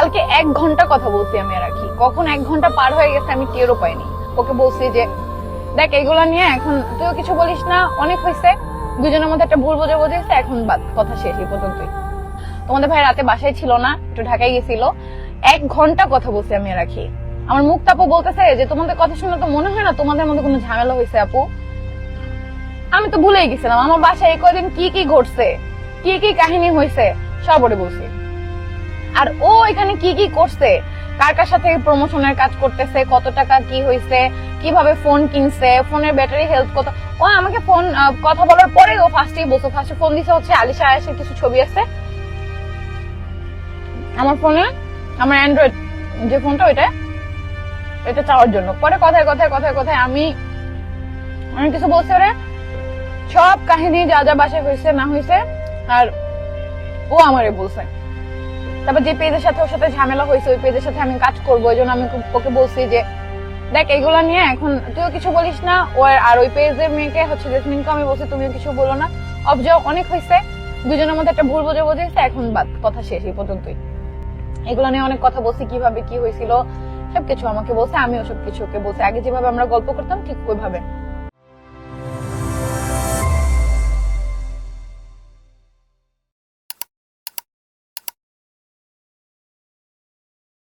কালকে এক ঘণ্টা কথা বলছি আমি আর রাখি কখন এক ঘণ্টা পার হয়ে গেছে আমি টেরও পাইনি। ওকে বলছি যে, দেখ, এগুলো নিয়ে এখন তুইও কিছু বলিস না, অনেক হয়েছে দুজনের মধ্যে একটা ভুল বোঝা বোঝাইছে এখন কথা শেষ এই পর্যন্তই। তোমাদের ভাই রাতে বাসায় ছিল না, একটু ঢাকায় গেছিল। এক ঘণ্টা কথা বলছি আমি আর রাখি আমার মুখ আপু বলতেছে যে, তোমাদের কথা শুনে তো মনে হয় না তোমাদের মধ্যে কোনো ঝামেলা হয়েছে আপু? আমি তো ভুলেই গেছিলাম। আমার বাসায় কদিন কি কি ঘটছে, কি কি কাহিনী হয়েছে সব ওরে বলছি। আর ও এখানে কি কি করছে? কার কার সাথে প্রমোশনের কাজ করতেছে? কত টাকা কি হয়েছে কীভাবে ফোন কিনছে? ফোনের ব্যাটারি হেলথ কত? ও আমাকে ফোন কথা বলার পরে ও ফার্স্টেই বলছে। ফার্স্টে ফোন দিছে হচ্ছে আলিশা আয়েশের কিছু ছবি আছে। আমার ফোনে আমার অ্যান্ড্রয়েড যে ফোনটা ওইটা, এটা চাওয়ার জন্য। পরে কথায় কথায় কথায় কথায় আমি, অনেক কিছু বলছে ওরে। সব কাহিনী যা যা বাসায় হয়েছে না হয়েছে আর ও আমারে বলছে। তারপর যে পেজের সাথে ওর সাথে ঝামেলা হয়েছে, ওই পেজের সাথে আমি কাজ করব, এই জন্য আমি ওকে- বলছি যে, দেখ এগুলো নিয়ে এখন তুইও কিছু বলিস না ও আর ওই পেজের মেয়েকে হচ্ছে জেসমিনকে আমি বলছি, তুমিও কিছু বলো না। অবজয় অনেক হয়েছে, দুজনের মধ্যে একটা ভুল বোঝা বোঝাইছে এখন বাদ, কথা শেষ এই পর্যন্তই। এগুলো নিয়ে অনেক কথা বলছি, কীভাবে কি হয়েছিল, সবকিছু আমাকে বলছে, আমিও সবকিছু ওকে বলছি। আগে যেভাবে আমরা গল্প করতাম, ঠিক ওইভাবে।